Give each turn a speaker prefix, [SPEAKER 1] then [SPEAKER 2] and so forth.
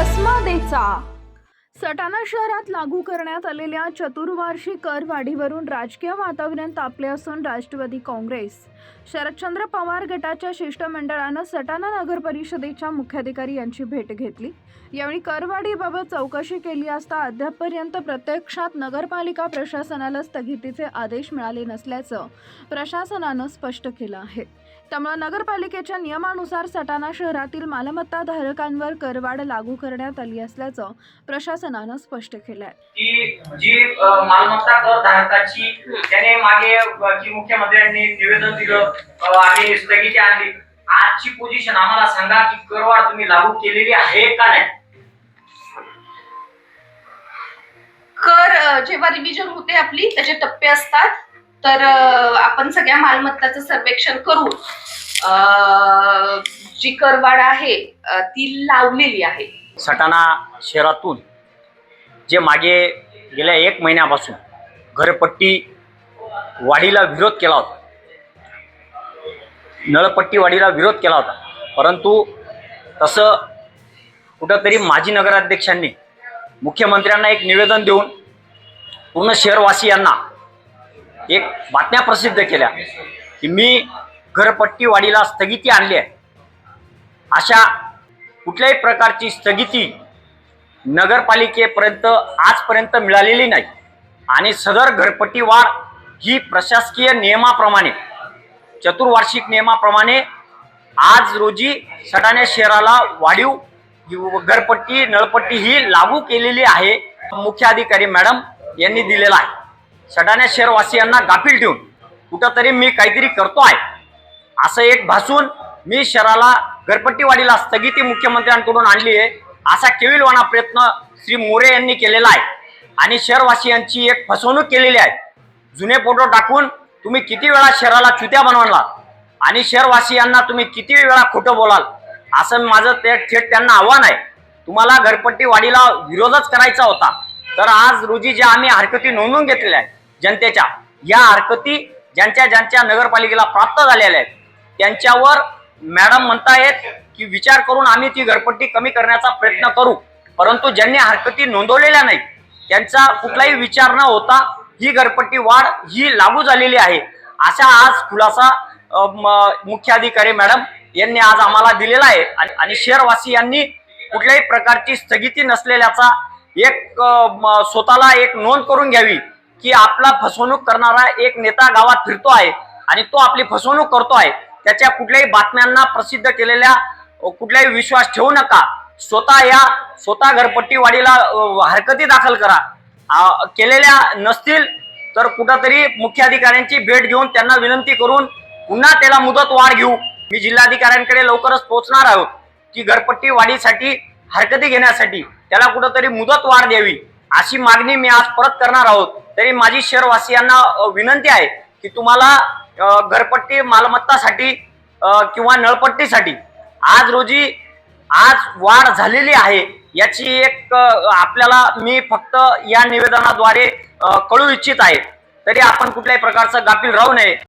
[SPEAKER 1] चष्मा देचा सटाणा शहरात लागू करण्यात आलेल्या चतुर्वार्षिक कर वाढीवरून राजकीय वातावरण तापले असून राष्ट्रवादी काँग्रेस शरदचंद्र पवार गटाच्या शिष्टमंडळानं सटाणा नगर परिषदेच्या मुख्याधिकारी यांची भेट घेतली. यावेळी करवाढीबाबत चौकशी केली असता अद्यापपर्यंत प्रत्यक्षात नगरपालिका प्रशासनाला स्थगितीचे आदेश मिळाले नसल्याचं प्रशासनानं स्पष्ट केलं आहे. त्यामुळे नगरपालिकेच्या नियमानुसार सटाणा शहरातील मालमत्ता धारकांवर करवाढ लागू करण्यात आली असल्याचं प्रशासन प्रशासनानं स्पष्ट केलं आहे
[SPEAKER 2] की जी मालमत्ता कर धारकाची त्याने मागे की मुख्यमंत्र्यांनी निवेदन दिलं आणि स्थगिती आणली. आजची पोझिशन आम्हाला सांगा की करवाढ तुम्ही लागू केलेली आहे का नाही?
[SPEAKER 3] कर जेव्हा रिव्हिजन होते आपली त्याचे टप्पे असतात तर आपण सगळ्या मालमत्ताचं सर्वेक्षण करू. अ, जी करवाढ आहे ती लावलेली आहे.
[SPEAKER 4] सटाणा शहरातून जे मागे गेल्या एक महिन्यापासून घरपट्टी वाढीला विरोध केला होता. नळपट्टी वाढीला विरोध केला होता. परंतु तसं कुठंतरी माजी नगराध्यक्षांनी मुख्यमंत्र्यांना एक निवेदन देऊन पूर्ण शहरवासियांना एक बातम्या प्रसिद्ध केल्या की मी घरपट्टी वाढीला स्थगिती आणली आहे. अशा कुठल्याही प्रकारची स्थगिती नगरपालिकेपर्यंत आजपर्यंत मिळालेली नाही. आणि सदर घरपट्टी वाढ ही प्रशासकीय नियमाप्रमाणे चतुर्वार्षिक नियमाप्रमाणे आज रोजी सडाण्या शहराला वाढीव घरपट्टी नळपट्टी ही लागू केलेली आहे. मुख्य अधिकारी मॅडम यांनी दिलेला आहे. सडाण्या शहरवासियांना गाफील ठेवून कुठंतरी मी काहीतरी करतो आहे. असं एक भासून मी शहराला घरपट्टी वाढीला स्थगिती मुख्यमंत्र्यांकडून आणली आहे. असा केविलवाणा प्रयत्न श्री मोरे यांनी केलेला आहे. आणि शहरवासियांची एक फसवणूक केलेली आहे. जुने फोटो टाकून तुम्ही किती वेळा शहराला चुत्या बनवला आणि शहरवासियांना तुम्ही किती वेळा खोटं बोलाल? असं माझं ते थेट त्यांना आव्हान आहे. तुम्हाला घरपट्टी वाढीला विरोधच करायचा होता. तर आज रोजी ज्या आम्ही हरकती नोंदवून घेतलेल्या आहेत जनतेच्या या हरकती ज्यांच्या ज्यांच्या नगरपालिकेला प्राप्त झालेल्या आहेत त्यांच्यावर मॅडम म्हणतायत की विचार करून आम्ही ती घरपट्टी कमी करण्याचा प्रयत्न करू. परंतु ज्यांनी हरकती नोंदवलेल्या नाही त्यांचा कुठलाही विचार न होता ही घरपट्टी वाढ ही लागू झालेली आहे. अशा आज खुलासा मुख्याधिकारी मॅडम यांनी आज आम्हाला दिलेला आहे. आणि- आणि शहरवासियांनी कुठल्याही प्रकारची स्थगिती नसलेल्याचा एक स्वतःला एक नोंद करून घ्यावी की आपला फसवणूक करणारा एक नेता गावात फिरतो आहे आणि तो आपली फसवणूक करतो आहे. त्याच्या कुठल्याही बातम्यांना प्रसिद्ध केलेल्या कुठलाही विश्वास ठेवू नका. स्वतः या स्वतः घरपट्टीवाडीला हरकती दाखल करा. केलेल्या नसतील तर कुठंतरी मुख्याधिकाऱ्यांची भेट घेऊन त्यांना विनंती करून पुन्हा त्याला मुदत वाढ घेऊ. मी जिल्हाधिकाऱ्यांकडे लवकरच पोहोचणार आहोत की घरपट्टी वाढीसाठी हरकती घेण्यासाठी त्याला कुठंतरी मुदत वाढ द्यावी अशी मागणी मी आज परत करणार आहोत. तरी माझी शहरवासियांना विनंती आहे की तुम्हाला घरपट्टी मालमत्तासाठी किंवा नळपट्टीसाठी. आज रोजी आज वाढ झालेली आहे याची एक आपल्याला मी फक्त या निवेदनाद्वारे कळू इच्छित आहे. तरी आपण कुठल्याही प्रकारचं गाफील राहू नये.